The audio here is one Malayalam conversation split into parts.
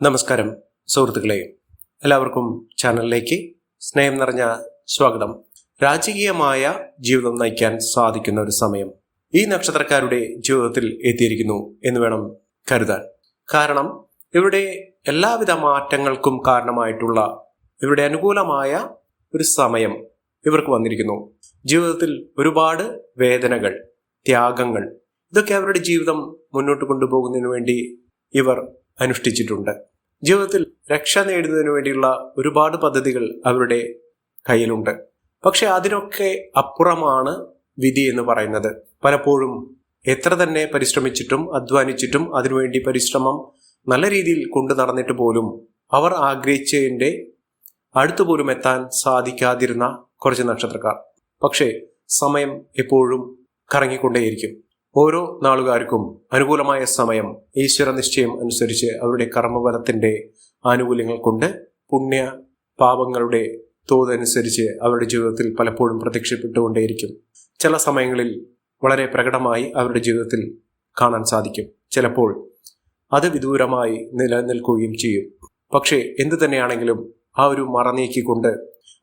നമസ്കാരം സുഹൃത്തുക്കളെ. എല്ലാവർക്കും ചാനലിലേക്ക് സ്നേഹം നിറഞ്ഞ സ്വാഗതം. രാജകീയമായ ജീവിതം നയിക്കാൻ സാധിക്കുന്ന ഒരു സമയം ഈ നക്ഷത്രക്കാരുടെ ജീവിതത്തിൽ എത്തിയിരിക്കുന്നു എന്ന് വേണം കരുതാൻ. കാരണം ഇവിടെ എല്ലാവിധ മാറ്റങ്ങൾക്കും കാരണമായിട്ടുള്ള ഇവരുടെ അനുകൂലമായ ഒരു സമയം ഇവർക്ക് വന്നിരിക്കുന്നു. ജീവിതത്തിൽ ഒരുപാട് വേദനകൾ ത്യാഗങ്ങൾ ഇതൊക്കെ അവരുടെ ജീവിതം മുന്നോട്ട് കൊണ്ടുപോകുന്നതിന് വേണ്ടി ഇവർ അനുഷ്ഠിച്ചിട്ടുണ്ട്. ജീവിതത്തിൽ രക്ഷ നേടുന്നതിന് വേണ്ടിയുള്ള ഒരുപാട് പദ്ധതികൾ അവരുടെ കയ്യിലുണ്ട്. പക്ഷെ അതിനൊക്കെ അപ്പുറമാണ് വിധി എന്ന് പറയുന്നത്. പലപ്പോഴും എത്ര തന്നെ പരിശ്രമിച്ചിട്ടും അധ്വാനിച്ചിട്ടും അതിനുവേണ്ടി പരിശ്രമം നല്ല രീതിയിൽ കൊണ്ടു നടന്നിട്ട് പോലും അവർ ആഗ്രഹിച്ചതിന്റെ അടുത്തു പോലും എത്താൻ സാധിക്കാതിരുന്ന കുറച്ച് നക്ഷത്രക്കാർ. പക്ഷേ സമയം എപ്പോഴും കറങ്ങിക്കൊണ്ടേയിരിക്കും. ഓരോ നാളുകാർക്കും അനുകൂലമായ സമയം ഈശ്വര നിശ്ചയം അനുസരിച്ച് അവരുടെ കർമ്മബലത്തിന്റെ ആനുകൂല്യങ്ങൾ കൊണ്ട് പുണ്യ പാപങ്ങളുടെ തോതനുസരിച്ച് അവരുടെ ജീവിതത്തിൽ പലപ്പോഴും പ്രത്യക്ഷപ്പെട്ടുകൊണ്ടേയിരിക്കും. ചില സമയങ്ങളിൽ വളരെ പ്രകടമായി അവരുടെ ജീവിതത്തിൽ കാണാൻ സാധിക്കും. ചിലപ്പോൾ അത് വിദൂരമായി നിലനിൽക്കുകയും ചെയ്യും. പക്ഷേ എന്തു തന്നെയാണെങ്കിലും ആ ഒരു മറ നീക്കിക്കൊണ്ട്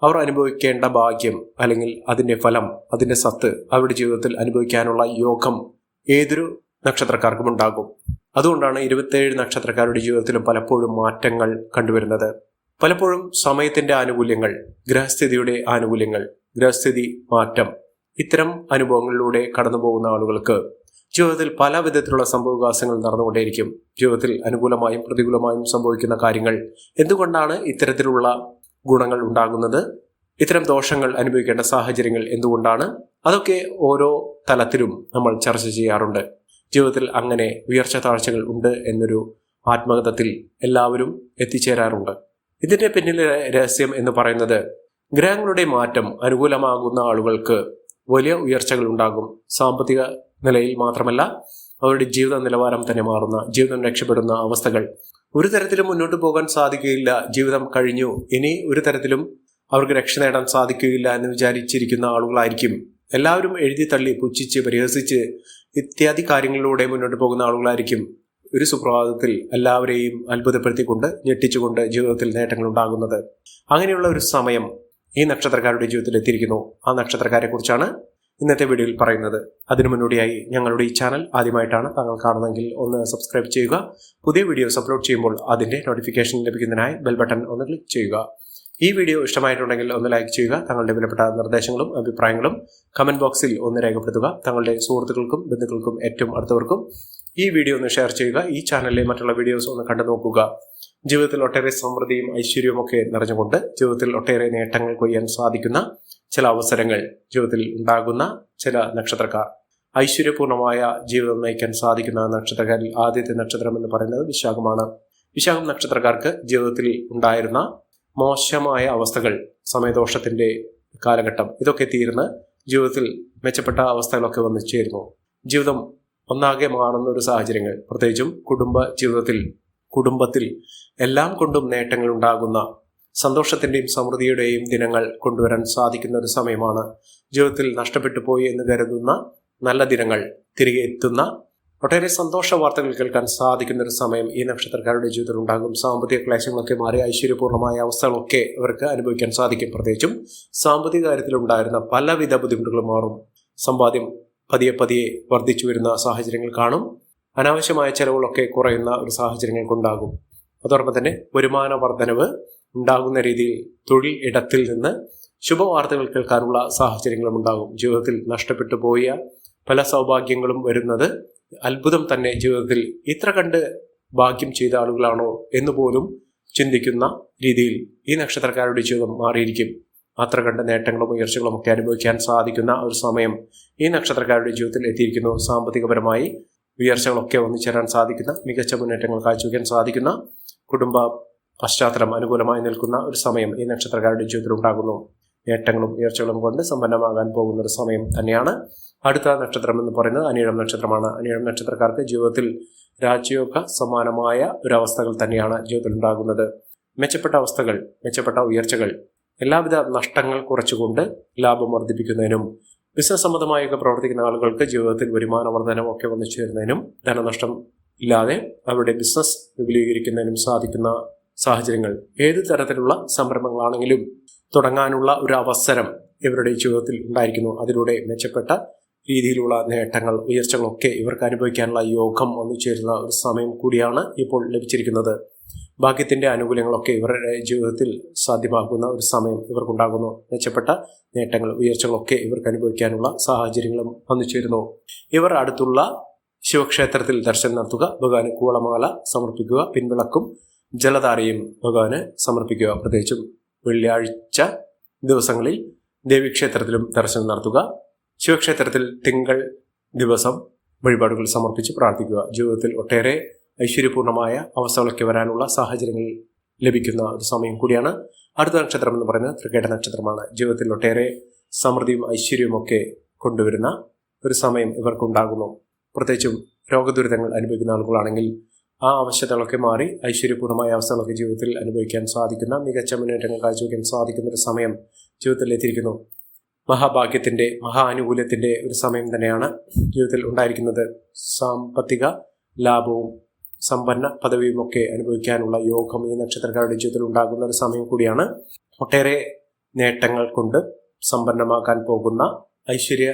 അവർ അനുഭവിക്കേണ്ട ഭാഗ്യം അല്ലെങ്കിൽ അതിന്റെ ഫലം അതിന്റെ സത്ത് അവരുടെ ജീവിതത്തിൽ അനുഭവിക്കാനുള്ള യോഗം ഏതൊരു നക്ഷത്രക്കാർക്കും ഉണ്ടാകും. അതുകൊണ്ടാണ് ഇരുപത്തേഴ് നക്ഷത്രക്കാരുടെ ജീവിതത്തിലും പലപ്പോഴും മാറ്റങ്ങൾ കണ്ടുവരുന്നത്. പലപ്പോഴും സമയത്തിന്റെ ആനുകൂല്യങ്ങൾ ഗ്രഹസ്ഥിതിയുടെ ആനുകൂല്യങ്ങൾ ഗ്രഹസ്ഥിതി മാറ്റം ഇത്തരം അനുഭവങ്ങളിലൂടെ കടന്നു പോകുന്ന ആളുകൾക്ക് ജീവിതത്തിൽ പല വിധത്തിലുള്ള സംഭവവികാസങ്ങൾ നടന്നുകൊണ്ടേയിരിക്കും. ജീവിതത്തിൽ അനുകൂലമായും പ്രതികൂലമായും സംഭവിക്കുന്ന കാര്യങ്ങൾ എന്തുകൊണ്ടാണ് ഇത്തരത്തിലുള്ള ഗുണങ്ങൾ ഉണ്ടാകുന്നത്? ഇത്തരം ദോഷങ്ങൾ അനുഭവിക്കേണ്ട സാഹചര്യങ്ങൾ എന്തുകൊണ്ടാണ്? അതൊക്കെ ഓരോ തലത്തിലും നമ്മൾ ചർച്ച ചെയ്യാറുണ്ട്. ജീവിതത്തിൽ അങ്ങനെ ഉയർച്ച താഴ്ചകൾ ഉണ്ട് എന്നൊരു ആത്മഗതത്തിൽ എല്ലാവരും എത്തിച്ചേരാറുണ്ട്. ഇതിന്റെ പിന്നിലെ രഹസ്യം എന്ന് പറയുന്നത് ഗ്രഹങ്ങളുടെ മാറ്റം അനുകൂലമാകുന്ന ആളുകൾക്ക് വലിയ ഉയർച്ചകൾ ഉണ്ടാകും. സാമ്പത്തിക നിലയിൽ മാത്രമല്ല അവരുടെ ജീവിത നിലവാരം തന്നെ മാറുന്ന ജീവിതം രക്ഷപ്പെടുന്ന അവസ്ഥകൾ. ഒരു തരത്തിലും മുന്നോട്ട് പോകാൻ സാധിക്കുകയില്ല. ജീവിതം കഴിഞ്ഞു. ഇനി ഒരു തരത്തിലും അവർക്ക് രക്ഷ നേടാൻ സാധിക്കുകയില്ല എന്ന് വിചാരിച്ചിരിക്കുന്ന ആളുകളായിരിക്കും എല്ലാവരും എഴുതി തള്ളി പുച്ഛിച്ച് പരിഹസിച്ച് ഇത്യാദി കാര്യങ്ങളിലൂടെ മുന്നോട്ട് പോകുന്ന ആളുകളായിരിക്കും ഒരു സുപ്രഭാതത്തിൽ എല്ലാവരെയും അത്ഭുതപ്പെടുത്തിക്കൊണ്ട് ഞെട്ടിച്ചുകൊണ്ട് ജീവിതത്തിൽ നേട്ടങ്ങൾ ഉണ്ടാകുന്നത്. അങ്ങനെയുള്ള ഒരു സമയം ഈ നക്ഷത്രക്കാരുടെ ജീവിതത്തിൽ എത്തിയിരിക്കുന്നു. ആ നക്ഷത്രക്കാരെ കുറിച്ചാണ് ഇന്നത്തെ വീഡിയോയിൽ പറയുന്നത്. അതിനു മുന്നോടിയായി ഞങ്ങളുടെ ഈ ചാനൽ ആദ്യമായിട്ടാണ് താങ്കൾ കാണുന്നതെങ്കിൽ ഒന്ന് സബ്സ്ക്രൈബ് ചെയ്യുക. പുതിയ വീഡിയോസ് അപ്ലോഡ് ചെയ്യുമ്പോൾ അതിന്റെ നോട്ടിഫിക്കേഷൻ ലഭിക്കുന്നതിനായി ബെൽ ബട്ടൺ ഒന്ന് ക്ലിക്ക് ചെയ്യുക. ഈ വീഡിയോ ഇഷ്ടമായിട്ടുണ്ടെങ്കിൽ ഒന്ന് ലൈക്ക് ചെയ്യുക തങ്ങളുടെ വിലപ്പെട്ട നിർദ്ദേശങ്ങളും അഭിപ്രായങ്ങളും കമന്റ് ബോക്സിൽ ഒന്ന് രേഖപ്പെടുത്തുക. തങ്ങളുടെ സുഹൃത്തുക്കൾക്കും ബന്ധുക്കൾക്കും ഏറ്റവും അടുത്തവർക്കും ഈ വീഡിയോ ഒന്ന് ഷെയർ ചെയ്യുക. ഈ ചാനലിലെ മറ്റുള്ള വീഡിയോസ് ഒന്ന് കണ്ടു നോക്കുക. ജീവിതത്തിൽ ഒട്ടേറെ സമൃദ്ധിയും ഐശ്വര്യവും ഒക്കെ നിറഞ്ഞുകൊണ്ട് ജീവിതത്തിൽ ഒട്ടേറെ നേട്ടങ്ങൾ കൊയ്യാൻ സാധിക്കുന്ന ചില അവസരങ്ങൾ ജീവിതത്തിൽ ഉണ്ടാകുന്ന ചില നക്ഷത്രക്കാർ. ഐശ്വര്യപൂർണമായ ജീവിതം നയിക്കാൻ സാധിക്കുന്ന നക്ഷത്രക്കാരിൽ ആദ്യത്തെ നക്ഷത്രം എന്ന് പറയുന്നത് വിശാഖമാണ്. വിശാഖം നക്ഷത്രക്കാർക്ക് ജീവിതത്തിൽ ഉണ്ടായിരുന്ന മോശമായ അവസ്ഥകൾ സമയദോഷത്തിന്റെ കാലഘട്ടം ഇതൊക്കെ തീർന്ന് ജീവിതത്തിൽ മെച്ചപ്പെട്ട അവസ്ഥകളൊക്കെ വന്നു ചേരുന്നു. ജീവിതം ഒന്നാകെ മാറുന്ന ഒരു സാഹചര്യങ്ങൾ പ്രത്യേകിച്ചും കുടുംബ ജീവിതത്തിൽ കുടുംബത്തിൽ എല്ലാം കൊണ്ടും നേട്ടങ്ങൾ ഉണ്ടാകുന്ന സന്തോഷത്തിന്റെയും സമൃദ്ധിയുടെയും ദിനങ്ങൾ കൊണ്ടുവരാൻ സാധിക്കുന്ന ഒരു സമയമാണ്. ജീവിതത്തിൽ നഷ്ടപ്പെട്ടു പോയി എന്ന് കരുതുന്ന നല്ല ദിനങ്ങൾ തിരികെ എത്തുന്ന ഒട്ടേറെ സന്തോഷ വാർത്തകൾ കേൾക്കാൻ സാധിക്കുന്ന ഒരു സമയം ഈ നക്ഷത്രക്കാരുടെ ജീവിതത്തിൽ ഉണ്ടാകും. സാമ്പത്തിക ക്ലേശങ്ങളൊക്കെ മാറി ഐശ്വര്യപൂർണമായ അവസ്ഥകളൊക്കെ അവർക്ക് അനുഭവിക്കാൻ സാധിക്കും. പ്രത്യേകിച്ചും സാമ്പത്തിക കാര്യത്തിലുണ്ടായിരുന്ന പലവിധ ബുദ്ധിമുട്ടുകളും മാറും. സമ്പാദ്യം പതിയെ പതിയെ വർദ്ധിച്ചു വരുന്ന സാഹചര്യങ്ങൾ കാണും. അനാവശ്യമായ ചെലവുകളൊക്കെ കുറയുന്ന ഒരു സാഹചര്യങ്ങൾക്കുണ്ടാകും. അതോടൊപ്പം തന്നെ വരുമാന വർധനവ് ഉണ്ടാകുന്ന രീതിയിൽ തൊഴിൽ ഇടത്തിൽ നിന്ന് ശുഭവാർത്തകൾ കേൾക്കാനുള്ള സാഹചര്യങ്ങളും ഉണ്ടാകും. ജീവിതത്തിൽ നഷ്ടപ്പെട്ടു പോയ പല സൗഭാഗ്യങ്ങളും വരുന്നത് അത്ഭുതം തന്നെ ജീവിതത്തിൽ ഇത്ര കണ്ട് ഭാഗ്യം ചെയ്ത ആളുകളാണോ എന്ന് പോലും ചിന്തിക്കുന്ന രീതിയിൽ ഈ നക്ഷത്രക്കാരുടെ ജീവിതം മാറിയിരിക്കും. അത്ര കണ്ട് നേട്ടങ്ങളും ഉയർച്ചകളും ഒക്കെ അനുഭവിക്കാൻ സാധിക്കുന്ന ഒരു സമയം ഈ നക്ഷത്രക്കാരുടെ ജീവിതത്തിൽ എത്തിയിരിക്കുന്നു. സാമ്പത്തികപരമായി ഉയർച്ചകളൊക്കെ ഒന്നിച്ചേരാൻ സാധിക്കുന്ന മികച്ച മുന്നേറ്റങ്ങൾ കാഴ്ചവെക്കാൻ സാധിക്കുന്ന കുടുംബ പശ്ചാത്തലം അനുകൂലമായി നിൽക്കുന്ന ഒരു സമയം ഈ നക്ഷത്രക്കാരുടെ ജീവിതത്തിൽ ഉണ്ടാകുന്നു. നേട്ടങ്ങളും ഉയർച്ചകളും കൊണ്ട് സമ്പന്നമാകാൻ പോകുന്ന ഒരു സമയം തന്നെയാണ് അടുത്ത നക്ഷത്രം എന്ന് പറയുന്നത് അനിഴം നക്ഷത്രമാണ്. അനിഴം നക്ഷത്രക്കാർക്ക് ജീവിതത്തിൽ രാജ്യോഗ സമാനമായ ഒരു അവസ്ഥകൾ തന്നെയാണ് ജീവിതത്തിൽ ഉണ്ടാകുന്നത് മെച്ചപ്പെട്ട അവസ്ഥകൾ മെച്ചപ്പെട്ട ഉയർച്ചകൾ എല്ലാവിധ നഷ്ടങ്ങൾ കുറച്ചുകൊണ്ട് ലാഭം വർദ്ധിപ്പിക്കുന്നതിനും ബിസിനസ് സംബന്ധമായൊക്കെ പ്രവർത്തിക്കുന്ന ആളുകൾക്ക് ജീവിതത്തിൽ വരുമാന വർധനം ഒക്കെ വന്നു ചേരുന്നതിനും ധനനഷ്ടം ഇല്ലാതെ അവരുടെ ബിസിനസ് വിപുലീകരിക്കുന്നതിനും സാധിക്കുന്ന സാഹചര്യങ്ങൾ. ഏത് തരത്തിലുള്ള സംരംഭങ്ങളാണെങ്കിലും തുടങ്ങാനുള്ള ഒരു അവസരം ഇവരുടെ ജീവിതത്തിൽ ഉണ്ടായിരിക്കുന്നു. അതിലൂടെ മെച്ചപ്പെട്ട രീതിയിലുള്ള നേട്ടങ്ങൾ ഉയർച്ചകളൊക്കെ ഇവർക്ക് അനുഭവിക്കാനുള്ള യോഗം വന്നു ചേരുന്ന ഒരു സമയം കൂടിയാണ് ഇപ്പോൾ ലഭിച്ചിരിക്കുന്നത്. ഭാഗ്യത്തിന്റെ ആനുകൂല്യങ്ങളൊക്കെ ഇവരുടെ ജീവിതത്തിൽ സാധ്യമാകുന്ന ഒരു സമയം ഇവർക്കുണ്ടാകുന്നു. മെച്ചപ്പെട്ട നേട്ടങ്ങൾ ഉയർച്ചകളൊക്കെ ഇവർക്ക് അനുഭവിക്കാനുള്ള സാഹചര്യങ്ങളും വന്നു ചേരുന്നു ഇവർ അടുത്തുള്ള ശിവക്ഷേത്രത്തിൽ ദർശനം നടത്തുക ഭഗവാന് കൂളമാല സമർപ്പിക്കുക പിൻവിളക്കും ജലധാരയും ഭഗവാന് സമർപ്പിക്കുക. പ്രത്യേകിച്ചും വെള്ളിയാഴ്ച ദിവസങ്ങളിൽ ദേവീക്ഷേത്രത്തിലും ദർശനം നടത്തുക. ശിവക്ഷേത്രത്തിൽ തിങ്കൾ ദിവസം വഴിപാടുകൾ സമർപ്പിച്ച് പ്രാർത്ഥിക്കുക. ജീവിതത്തിൽ ഒട്ടേറെ ഐശ്വര്യപൂർണമായ അവസ്ഥകളൊക്കെ വരാനുള്ള സാഹചര്യങ്ങൾ ലഭിക്കുന്ന ഒരു സമയം കൂടിയാണ്. അടുത്ത നക്ഷത്രം എന്ന് പറയുന്നത് തൃക്കേട്ട നക്ഷത്രമാണ്. ജീവിതത്തിൽ ഒട്ടേറെ സമൃദ്ധിയും ഐശ്വര്യവും ഒക്കെ കൊണ്ടുവരുന്ന ഒരു സമയം ഇവർക്കുണ്ടാകുന്നു. പ്രത്യേകിച്ചും രോഗദുരിതങ്ങൾ അനുഭവിക്കുന്ന ആളുകളാണെങ്കിൽ ആ ആവശ്യതകളൊക്കെ മാറി ഐശ്വര്യപൂർണമായ അവസ്ഥകളൊക്കെ ജീവിതത്തിൽ അനുഭവിക്കാൻ സാധിക്കുന്ന മികച്ച മുന്നേറ്റങ്ങൾ കാഴ്ചവെക്കാൻ സാധിക്കുന്ന ഒരു സമയം ജീവിതത്തിൽ എത്തിയിരിക്കുന്നു. മഹാഭാഗ്യത്തിന്റെ മഹാനുകൂല്യത്തിന്റെ ഒരു സമയം തന്നെയാണ് ജീവിതത്തിൽ ഉണ്ടായിരിക്കുന്നത്. സാമ്പത്തിക ലാഭവും സമ്പന്ന പദവിയും ഒക്കെ അനുഭവിക്കാനുള്ള യോഗം ഈ നക്ഷത്രക്കാരുടെ ജീവിതത്തിൽ ഉണ്ടാകുന്ന ഒരു സമയം കൂടിയാണ്. ഒട്ടേറെ നേട്ടങ്ങൾ കൊണ്ട് സമ്പന്നമാക്കാൻ പോകുന്ന ഐശ്വര്യ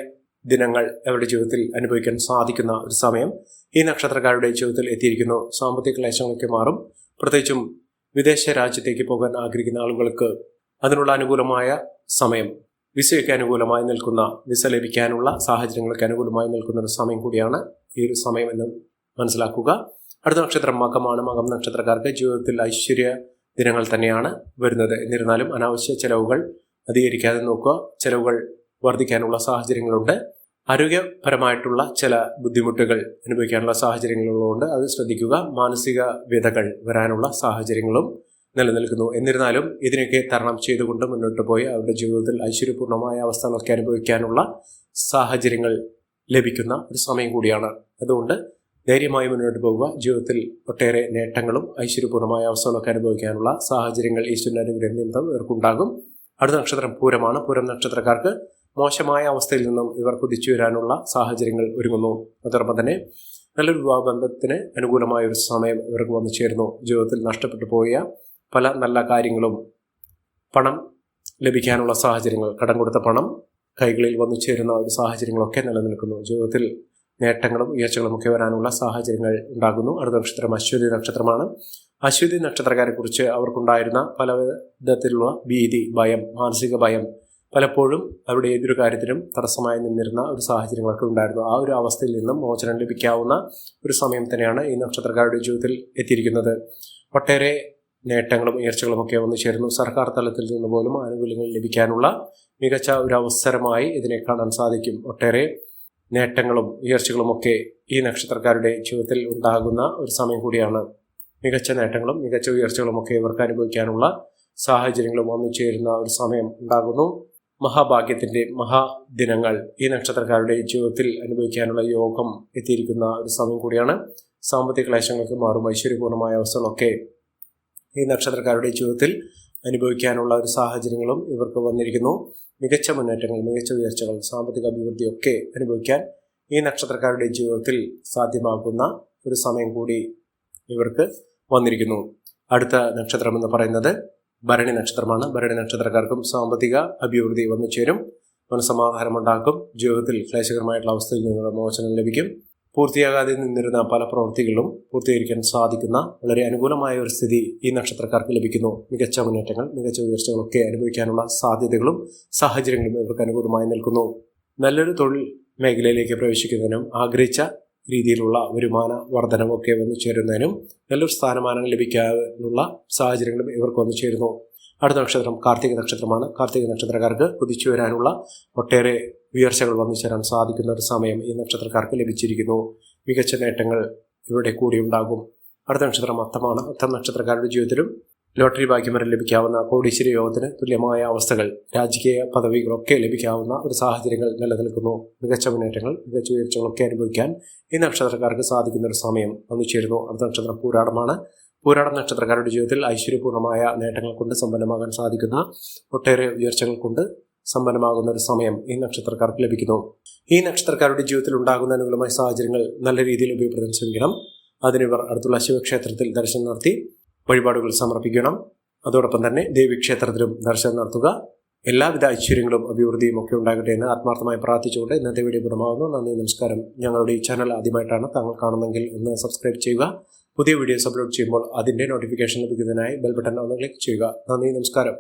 ദിനങ്ങൾ അവരുടെ ജീവിതത്തിൽ അനുഭവിക്കാൻ സാധിക്കുന്ന ഒരു സമയം ഈ നക്ഷത്രക്കാരുടെ ജീവിതത്തിൽ എത്തിയിരിക്കുന്നു. സാമ്പത്തിക ക്ലേശങ്ങളൊക്കെ മാറും. പ്രത്യേകിച്ചും വിദേശ രാജ്യത്തേക്ക് പോകാൻ ആഗ്രഹിക്കുന്ന ആളുകൾക്ക് അതിനുള്ള അനുകൂലമായ സമയം വിസയ്ക്ക് അനുകൂലമായി നിൽക്കുന്ന വിസ ലഭിക്കാനുള്ള സാഹചര്യങ്ങൾക്ക് അനുകൂലമായി നിൽക്കുന്ന ഒരു സമയം കൂടിയാണ് ഈ ഒരു സമയം എന്ന് മനസ്സിലാക്കുക. അടുത്ത നക്ഷത്രം മകമാണ്. മകം നക്ഷത്രക്കാർക്ക് ജീവിതത്തിൽ ഐശ്വര്യ ദിനങ്ങൾ തന്നെയാണ് വരുന്നത്. എന്നിരുന്നാലും അനാവശ്യ ചെലവുകൾ അധികരിക്കാതെ നോക്കുക. ചെലവുകൾ വർദ്ധിക്കാനുള്ള സാഹചര്യങ്ങളുണ്ട്. ആരോഗ്യപരമായിട്ടുള്ള ചില ബുദ്ധിമുട്ടുകൾ അനുഭവിക്കാനുള്ള സാഹചര്യങ്ങളുള്ളതുകൊണ്ട് അത് ശ്രദ്ധിക്കുക. മാനസിക വ്യതകൾ വരാനുള്ള സാഹചര്യങ്ങളും നിലനിൽക്കുന്നു. എന്നിരുന്നാലും ഇതിനൊക്കെ തരണം ചെയ്തുകൊണ്ട് മുന്നോട്ട് പോയി അവരുടെ ജീവിതത്തിൽ ഐശ്വര്യപൂർണമായ അവസ്ഥകളൊക്കെ അനുഭവിക്കാനുള്ള സാഹചര്യങ്ങൾ ലഭിക്കുന്ന ഒരു സമയം കൂടിയാണ്. അതുകൊണ്ട് ധൈര്യമായി മുന്നോട്ട് പോകുക. ജീവിതത്തിൽ ഒട്ടേറെ നേട്ടങ്ങളും ഐശ്വര്യപൂർണമായ അവസ്ഥകളൊക്കെ അനുഭവിക്കാനുള്ള സാഹചര്യങ്ങൾ ഈശ്വരന്റെ അനുഗ്രഹം നിമിത്തം ഇവർക്കുണ്ടാകും. അടുത്ത നക്ഷത്രം പൂരമാണ്. പൂരം നക്ഷത്രക്കാർക്ക് മോശമായ അവസ്ഥയിൽ നിന്നും ഇവർ കുതിച്ചു വരാനുള്ള സാഹചര്യങ്ങൾ ഒരുങ്ങുന്നു. അതോടൊപ്പം തന്നെ നല്ലൊരു വിവാഹബന്ധത്തിന് അനുകൂലമായ ഒരു സമയം ഇവർക്ക് വന്നു ചേരുന്നു. ജീവിതത്തിൽ നഷ്ടപ്പെട്ടു പോയ പല നല്ല കാര്യങ്ങളും പണം ലഭിക്കാനുള്ള സാഹചര്യങ്ങൾ കടം കൊടുത്ത പണം കൈകളിൽ വന്നു ചേരുന്ന ഒരു സാഹചര്യങ്ങളൊക്കെ നിലനിൽക്കുന്നു. ജീവിതത്തിൽ നേട്ടങ്ങളും ഉയർച്ചകളും ഒക്കെ വരാനുള്ള സാഹചര്യങ്ങൾ ഉണ്ടാകുന്നു. അടുത്ത നക്ഷത്രം അശ്വതി നക്ഷത്രമാണ്. അശ്വതി നക്ഷത്രക്കാരെ കുറിച്ച് അവർക്കുണ്ടായിരുന്ന പല വിധത്തിലുള്ള ഭീതി ഭയം മാനസിക ഭയം പലപ്പോഴും അവരുടെ ഏതൊരു കാര്യത്തിലും തടസ്സമായി നിന്നിരുന്ന ഒരു സാഹചര്യങ്ങളൊക്കെ ഉണ്ടായിരുന്നു. ആ ഒരു അവസ്ഥയിൽ നിന്നും മോചനം ലഭിക്കാവുന്ന ഒരു സമയം തന്നെയാണ് ഈ നക്ഷത്രക്കാരുടെ ജീവിതത്തിൽ എത്തിയിരിക്കുന്നത്. ഒട്ടേറെ നേട്ടങ്ങളും ഉയർച്ചകളും ഒക്കെ വന്നു ചേരുന്നു. സർക്കാർ തലത്തിൽ നിന്ന് പോലും ആനുകൂല്യങ്ങൾ ലഭിക്കാനുള്ള മികച്ച ഒരു അവസരമായി ഇതിനെ കാണാൻ സാധിക്കും. ഒട്ടേറെ നേട്ടങ്ങളും ഉയർച്ചകളും ഒക്കെ ഈ നക്ഷത്രക്കാരുടെ ജീവിതത്തിൽ ഉണ്ടാകുന്ന ഒരു സമയം കൂടിയാണ്. മികച്ച നേട്ടങ്ങളും മികച്ച ഉയർച്ചകളും ഒക്കെ ഇവർക്ക് അനുഭവിക്കാനുള്ള സാഹചര്യങ്ങളും വന്നു ചേരുന്ന ഒരു സമയം ഉണ്ടാകുന്നു. മഹാഭാഗ്യത്തിന്റെ മഹാദിനങ്ങൾ ഈ നക്ഷത്രക്കാരുടെ ജീവിതത്തിൽ അനുഭവിക്കാനുള്ള യോഗം എത്തിയിരിക്കുന്ന ഒരു സമയം കൂടിയാണ്. സാമ്പത്തിക ക്ലേശങ്ങൾക്ക് മാറും ഐശ്വര്യപൂർണമായ അവസ്ഥകളൊക്കെ ഈ നക്ഷത്രക്കാരുടെ ജീവിതത്തിൽ അനുഭവിക്കാനുള്ള ഒരു സാഹചര്യങ്ങളും ഇവർക്ക് വന്നിരിക്കുന്നു. മികച്ച മുന്നേറ്റങ്ങൾ മികച്ച ഉയർച്ചകൾ സാമ്പത്തിക അഭിവൃദ്ധിയൊക്കെ അനുഭവിക്കാൻ ഈ നക്ഷത്രക്കാരുടെ ജീവിതത്തിൽ സാധ്യമാകുന്ന ഒരു സമയം കൂടി ഇവർക്ക് വന്നിരിക്കുന്നു. അടുത്ത നക്ഷത്രം എന്ന് പറയുന്നത് ഭരണി നക്ഷത്രമാണ്. ഭരണി നക്ഷത്രക്കാർക്കും സാമ്പത്തിക അഭിവൃദ്ധി വന്നു ചേരും. മനസമാധാനമുണ്ടാക്കും ജീവിതത്തിൽ ക്ലേശകരമായിട്ടുള്ള അവസ്ഥയിൽ നിന്നുള്ള മോചനം ലഭിക്കും. പൂർത്തിയാകാതെ നിന്നിരുന്ന പല പ്രവൃത്തികളും പൂർത്തീകരിക്കാൻ സാധിക്കുന്ന വളരെ അനുകൂലമായ ഒരു സ്ഥിതി ഈ നക്ഷത്രക്കാർക്ക് ലഭിക്കുന്നു. മികച്ച മുന്നേറ്റങ്ങൾ മികച്ച ഉയർച്ചകളൊക്കെ അനുഭവിക്കാനുള്ള സാധ്യതകളും സാഹചര്യങ്ങളും ഇവർക്ക് അനുകൂലമായി നിൽക്കുന്നു. നല്ലൊരു തൊഴിൽ മേഖലയിലേക്ക് പ്രവേശിക്കുന്നതിനും ആഗ്രഹിച്ച രീതിയിലുള്ള വരുമാന വർധനമൊക്കെ വന്നു ചേരുന്നതിനും നല്ലൊരു സ്ഥാനമാനങ്ങൾ ലഭിക്കാനുള്ള സാഹചര്യങ്ങളും ഇവർക്ക് വന്നു ചേരുന്നു. അടുത്ത നക്ഷത്രം കാർത്തിക നക്ഷത്രമാണ്. കാർത്തിക നക്ഷത്രക്കാർക്ക് കുതിച്ചു വരാനുള്ള ഒട്ടേറെ ഉയർച്ചകൾ വന്നു ചേരാൻ സാധിക്കുന്ന ഒരു സമയം ഈ നക്ഷത്രക്കാർക്ക് ലഭിച്ചിരിക്കുന്നു. മികച്ച നേട്ടങ്ങൾ ഇവിടെ കൂടി ഉണ്ടാകും. അടുത്ത നക്ഷത്രം അത്തമാണ്. അത്തം നക്ഷത്രക്കാരുടെ ജീവിതത്തിലും ലോട്ടറി ഭാഗ്യം വരെ ലഭിക്കാവുന്ന കോടീശ്വരി യോഗത്തിന് തുല്യമായ അവസ്ഥകൾ രാജകീയ പദവികളൊക്കെ ലഭിക്കാവുന്ന ഒരു സാഹചര്യങ്ങൾ നിലനിൽക്കുന്നു. മികച്ച മുന്നേറ്റങ്ങൾ മികച്ച ഉയർച്ചകളൊക്കെ അനുഭവിക്കാൻ ഈ നക്ഷത്രക്കാർക്ക് സാധിക്കുന്ന ഒരു സമയം വന്നു ചേരുന്നു. അടുത്ത നക്ഷത്രം പൂരാടമാണ്. പൂരാടം നക്ഷത്രക്കാരുടെ ജീവിതത്തിൽ ഐശ്വര്യപൂർണമായ നേട്ടങ്ങൾ കൊണ്ട് സമ്പന്നമാകാൻ സാധിക്കുന്ന ഒട്ടേറെ ഉയർച്ചകൾ കൊണ്ട് സമ്പന്നമാകുന്ന ഒരു സമയം ഈ നക്ഷത്രക്കാർക്ക് ലഭിക്കുന്നു. ഈ നക്ഷത്രക്കാരുടെ ജീവിതത്തിൽ ഉണ്ടാകുന്ന അനുകൂലമായ സാഹചര്യങ്ങൾ നല്ല രീതിയിൽ ഉപയോഗപ്പെടുത്താൻ ശ്രമിക്കണം. അതിനിവർ അടുത്തുള്ള ശിവക്ഷേത്രത്തിൽ ദർശനം നടത്തി വഴിപാടുകൾ സമർപ്പിക്കണം. അതോടൊപ്പം തന്നെ ദേവീക്ഷേത്രത്തിലും ദർശനം നടത്തുക. എല്ലാവിധ ഐശ്വര്യങ്ങളും അഭിവൃദ്ധിയും ഒക്കെ ഉണ്ടാകട്ടെ എന്ന് ആത്മാർത്ഥമായി പ്രാർത്ഥിച്ചുകൊണ്ട് ഇന്നത്തെ വീഡിയോ പുറമാകുന്നു നന്ദി നമസ്കാരം. ഞങ്ങളുടെ ഈ ചാനൽ ആദ്യമായിട്ടാണ് താങ്കൾ കാണുന്നതെങ്കിൽ ഒന്ന് സബ്സ്ക്രൈബ് ചെയ്യുക. പുതിയ വീഡിയോസ് അപ്ലോഡ് ചെയ്യുമ്പോൾ അതിന്റെ നോട്ടിഫിക്കേഷൻ ലഭിക്കുന്നതിനായി ബെൽ ബട്ടൺ ഒന്ന് ക്ലിക്ക് ചെയ്യുക. നന്ദി നമസ്കാരം.